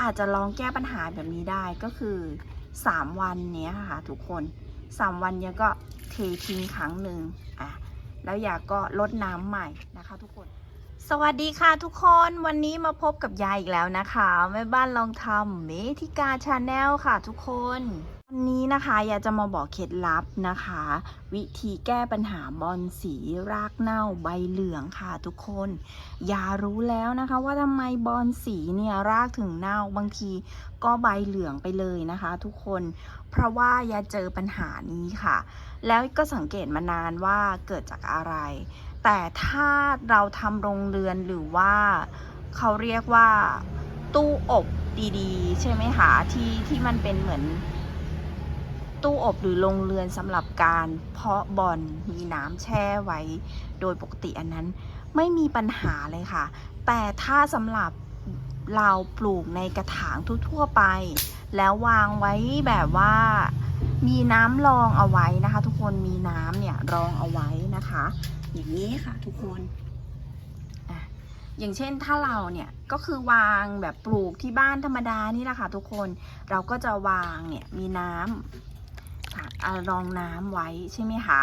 อาจจะลองแก้ปัญหาแบบนี้ได้ก็คือ 3 วันเนี้ยค่ะทุกคน 3 วันเนี้ยก็เททิ้งครั้งหนึ่งอะแล้วยาก็ลดน้ำใหม่นะคะทุกคน สวัสดีค่ะทุกคนวันนี้มาพบกับยายอีกแล้วนะคะแม่บ้านลองทำเมธิกาชาแนลค่ะทุกคน นนี้นะคะอยากจะมาบอกเคล็ดลับนะคะ วิธีแก้ปัญหาบอลสีรากเน่าใบเหลืองค่ะทุกคน อย่ารู้แล้วนะคะว่าทำไมบอลสีเนี่ยรากถึงเน่าบางทีก็ใบเหลืองไปเลยนะคะ ทุกคน เพราะว่าอย่าเจอปัญหานี้ค่ะ แล้วก็สังเกตมานานว่าเกิดจากอะไร แต่ถ้าเราทำโรงเรือนหรือว่าเขาเรียกว่าตู้อบดีๆ ใช่ไหมคะที่ที่มันเป็นเหมือน ตู้อบหรือโรงเรือนสำหรับการเพาะบอลมีน้ำแช่ไว้ โดยปกติอันนั้นไม่มีปัญหาเลยค่ะ แต่ถ้าสำหรับเราปลูกในกระถางทั่วๆไป แล้ววางไว้แบบว่ามีน้ำรองเอาไว้นะคะ ทุกคนมีน้ำเนี่ยรองเอาไว้นะคะ อย่างนี้ค่ะ ทุกคนอย่างเช่นถ้าเราเนี่ยก็คือวางแบบปลูกที่บ้านธรรมดานี่แหละค่ะทุกคนเราก็จะวางเนี่ยมีน้ำค่ะอะ รองน้ำไว้ใช่ไหมคะ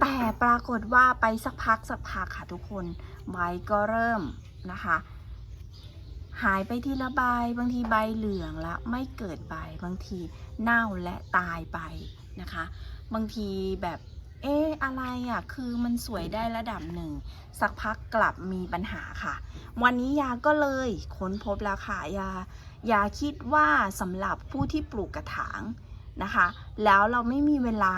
แต่ปรากฏว่าไปสักพักสักพักค่ะทุกคนใบก็เริ่มนะคะ หายไปทีละใบบางทีใบเหลืองละไม่เกิดใบบางทีเน่าและตายไปนะคะ บางทีแบบเอ๊ะอะไรอะคือมันสวยได้ระดับหนึ่ง สักพักกลับมีปัญหาค่ะ วันนี้ยาก็เลยค้นพบแล้วค่ะยายาคิดว่าสำหรับผู้ที่ปลูกกระถาง นะคะ แล้วเราไม่มีเวลา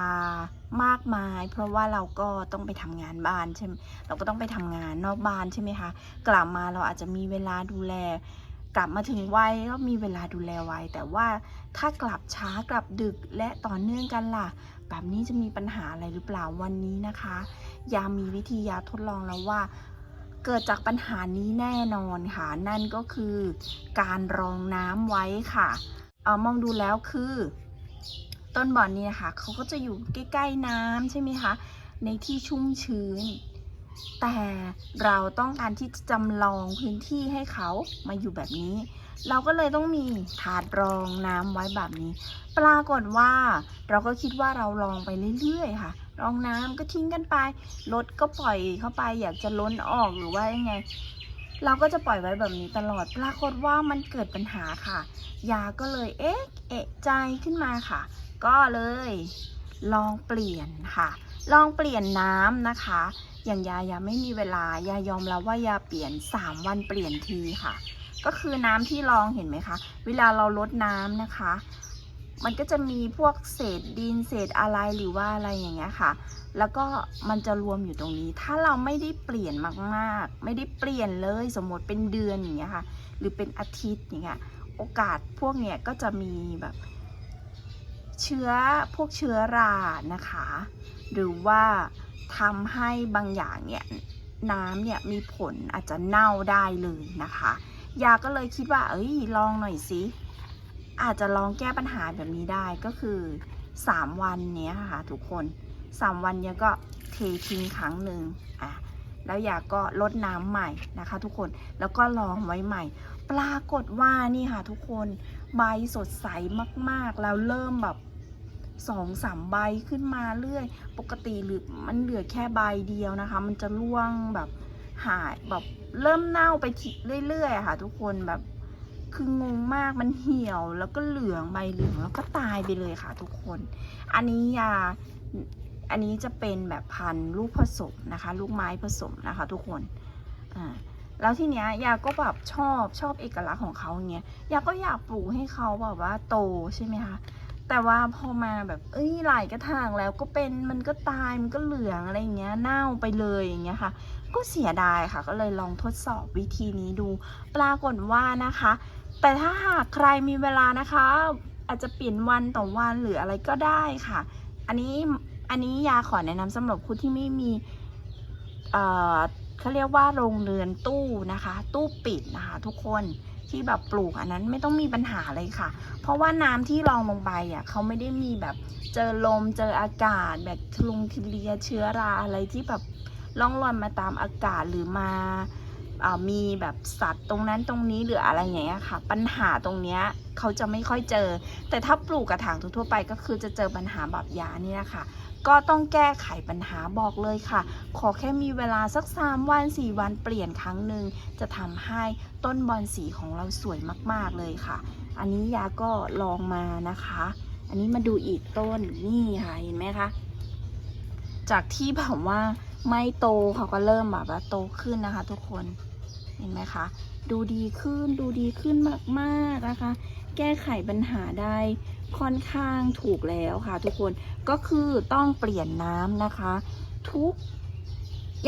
มากมาย เพราะว่าเราก็ต้องไปทำงานบ้านใช่ไหมเราก็ต้องไปทำงานนอกบ้านใช่ไหมคะ กลับมาเราอาจจะมีเวลาดูแล กลับมาถึงวัยก็มีเวลาดูแลไว้ แต่ว่าถ้ากลับช้ากลับดึกและต่อเนื่องกันล่ะ แบบนี้จะมีปัญหาอะไรหรือเปล่าวันนี้นะคะ ยามีวิธียาทดลองแล้วว่าเกิดจากปัญหานี้แน่นอนค่ะ นั่นก็คือการรองน้ำไว้ค่ะ เออมองดูแล้วคือ ต้นบอนนี้นะคะเขาก็จะอยู่ใกล้ๆน้ำใช่ไหมคะ ในที่ชุ่มชื้น แต่เราต้องการที่จะจำลองพื้นที่ให้เขามาอยู่แบบนี้ เราก็เลยต้องมีถาดรองน้ำไว้แบบนี้ ปรากฏว่าเราก็คิดว่าเราลองไปเรื่อยๆ ค่ะรองน้ำก็ทิ้งกันไปรถก็ปล่อยเข้าไป อยากจะล้นออกหรือว่ายังไง เราก็จะปล่อยไว้แบบนี้ตลอด ปรากฏว่ามันเกิดปัญหาค่ะ ยาก็เลยเอ๊ะเอะใจขึ้นมาค่ะ ก็เลย ลองเปลี่ยนค่ะ ลองเปลี่ยนน้ำนะคะ อย่างยายาไม่มีเวลายายอมรับว่ายาเปลี่ยน 3 วันเปลี่ยนทีค่ะ ก็คือน้ำที่รองเห็นไหมคะ เวลาเราลดน้ำนะคะ มันก็จะมีพวกเศษดินเศษอะไรหรือว่าอะไรอย่างเงี้ยค่ะ แล้วก็มันจะรวมอยู่ตรงนี้ ถ้าเราไม่ได้เปลี่ยนมากๆ ไม่ได้เปลี่ยนเลยสมมติเป็นเดือนอย่างเงี้ยค่ะ หรือเป็นอาทิตย์อย่างเงี้ย โอกาสพวกเนี้ยก็จะมีแบบ เชื้อพวกเชื้อรานะคะ หรือว่าทำให้บางอย่างเนี่ยน้ำเนี่ยมีผลอาจจะเน่าได้เลยนะคะ ยาก็เลยคิดว่า เอ้ยลองหน่อยสิ อาจจะลองแก้ปัญหาแบบนี้ได้ก็คือ 3 วันเนี้ยค่ะทุกคน 3 วันเนี้ยก็เททิ้งครั้งหนึ่งอะแล้วอยาก็ลดน้ำใหม่นะคะ ทุกคนแล้วก็ลองไว้ใหม่ ปรากฏว่านี่ค่ะทุกคนใบสดใสมากๆ แล้วเริ่มแบบสองสามใบขึ้นมาเรื่อย ปกติหรือมันเหลือแค่ใบเดียวนะคะ มันจะร่วงแบบหายแบบเริ่มเน่าไปทีเรื่อยๆค่ะ ทุกคนแบบ คืองงมากมันเหี่ยวแล้วก็เหลืองใบเหลืองแล้วก็ตายไปเลยค่ะทุกคน อันนี้ยาอันนี้จะเป็นแบบพันธุ์ลูกผสมนะคะ ลูกไม้ผสมนะคะ ทุกคนอ่าแล้วทีเนี้ยยาก็แบบชอบชอบเอกลักษณ์ของเขาอย่างเงี้ยยาก็อยากปลูกให้เขาแบบว่าโตใช่ไหมคะแต่ว่าพอมาแบบเอ้ยหลายกระถางแล้วก็เป็นมันก็ตายมันก็เหลืองอะไรเงี้ยเน่าไปเลยอย่างเงี้ยค่ะ ก็เสียดายค่ะ ก็เลยลองทดสอบวิธีนี้ดู ปรากฏว่านะคะ แต่ถ้าหากใครมีเวลานะคะ อาจจะเปลี่ยนวันต่อวันหรืออะไรก็ได้ค่ะ อันนี้อันนี้ยาขอแนะนำสำหรับคุณที่ไม่มีเอ่อเขาเรียกว่าโรงเรือนตู้นะคะ ตู้ปิดนะคะ ทุกคนที่แบบปลูกอันนั้นไม่ต้องมีปัญหาเลยค่ะ เพราะว่าน้ำที่รองลงไปอะเขาไม่ได้มีแบบเจอลมเจออากาศแบบทุลงทิเลียเชื้อราอะไรที่แบบล่องลอยมาตามอากาศหรือมา มีแบบสัตว์ตรงนั้นตรงนี้หรืออะไรอย่างเงี้ยค่ะ ปัญหาตรงเนี้ยเขาจะไม่ค่อยเจอ แต่ถ้าปลูกกระถางทั่วไปก็คือจะเจอปัญหาแบบยานี่นะคะก็ต้องแก้ไขปัญหาบอกเลยค่ะ ขอแค่มีเวลาสัก 3 วัน 4 วันเปลี่ยนครั้งหนึ่งจะทำให้ต้นบอนสีของเราสวยมาก ๆ เลยค่ะ อันนี้ยาก็ลองมานะคะ อันนี้มาดูอีกต้นนี่ค่ะเห็นไหมคะ จากที่แบบว่าไม่โตเขาก็เริ่มแบบว่าโตขึ้นนะคะ ทุกคน เห็นไหมคะ ดูดีขึ้นดูดีขึ้นมากๆนะคะ แก้ไขปัญหาได้ค่อนข้างถูกแล้วค่ะ ทุกคนก็คือต้องเปลี่ยนน้ำนะคะ ทุก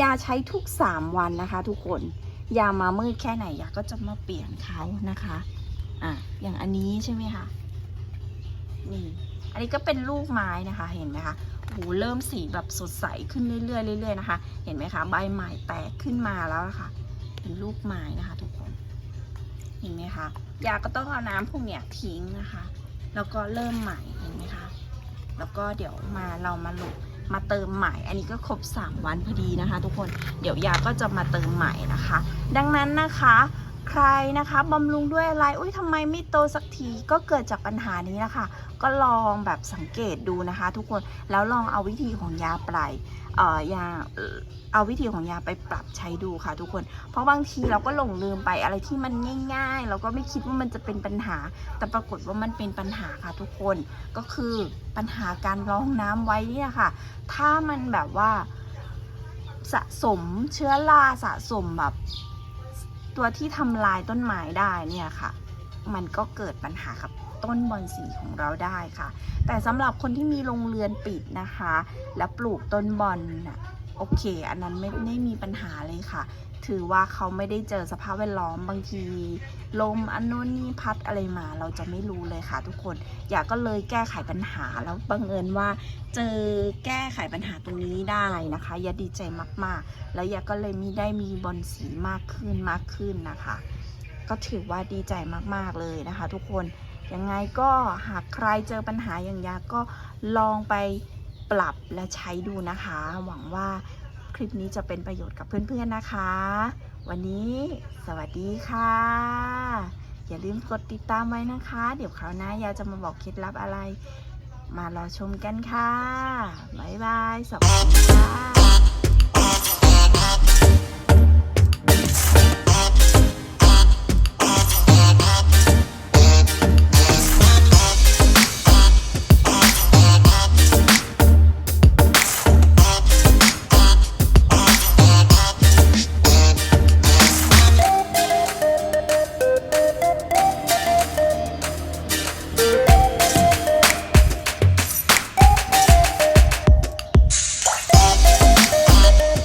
ยาใช้ทุก 3 วันนะคะ ทุกคนยามามืดแค่ไหนยาก็จะมาเปลี่ยนเขานะคะอะอย่างอันนี้ใช่ไหมคะนี่อันนี้ก็เป็นลูกไม้นะคะเห็นไหมคะโอ้โหเริ่มสีแบบสดใสขึ้นเรื่อยๆเรื่อยๆนะคะ เห็นไหมคะ ใบใหม่แตกขึ้นมาแล้วะค่ะ เป็นลูกไม้นะคะทุกคนเห็นไหมคะยาก็ต้องเอาน้ำพวกเนี้ยทิ้งนะคะ แล้วก็เริ่มใหม่เห็นไหมคะแล้วก็เดี๋ยวมาเรามาลงมาเติมใหม่ อันนี้ก็ครบ 3 วันพอดีนะคะ ทุกคนเดี๋ยวยาก็จะมาเติมใหม่นะคะ ดังนั้นนะคะ ใครนะคะบำรุงด้วยอะไร อุ้ยทำไมไม่โตสักทีก็เกิดจากปัญหานี้นะคะ ก็ลองแบบสังเกตดูนะคะ ทุกคนแล้วลองเอาวิธีของยาปลายเอ่อยาเอาวิธีของยาไปปรับใช้ดูค่ะ ทุกคน เพราะบางทีเราก็หลงลืมไปอะไรที่มันง่าย ๆ เราก็ไม่คิดว่ามันจะเป็นปัญหา แต่ปรากฏว่ามันเป็นปัญหาค่ะ ทุกคนก็คือปัญหาการรองน้ำไว้เนี่ยค่ะ ถ้ามันแบบว่าสะสมเชื้อราสะสมแบบ ตัวที่ทำลายต้นไม้ได้เนี่ยค่ะ มันก็เกิดปัญหากับต้นบอนสีของเราได้ค่ะ แต่สำหรับคนที่มีโรงเรือนปิดนะคะ แล้วปลูกต้นบอนน่ะ โอเค อันนั้นไม่ไม่มีปัญหาเลยค่ะ ถือว่าเขาไม่ได้เจอสภาพแวดล้อมบางที ลมอันนู้นนี่พัดอะไรมา เราจะไม่รู้เลยค่ะ ทุกคน อยากก็เลยแก้ไขปัญหาแล้วบังเอิญว่า เจอแก้ไขปัญหาตรงนี้ได้นะคะยาดีใจมากๆ แล้วยาก็เลยมีได้มีบอลสีมากขึ้นมากขึ้นนะคะ ก็ถือว่าดีใจมากๆเลยนะคะ ทุกคนยังไงก็หากใครเจอปัญหาอย่างยาก็ลองไป ปรับและใช้ดูนะคะ หวังว่าคลิปนี้จะเป็นประโยชน์กับเพื่อนๆนะคะ วันนี้สวัสดีค่ะ อย่าลืมกดติดตามไว้นะคะ เดี๋ยวคราวหน้ายาจะมาบอกเคล็ดลับอะไร มารอชมกันค่ะ บ๊ายบาย สวัสดีค่ะ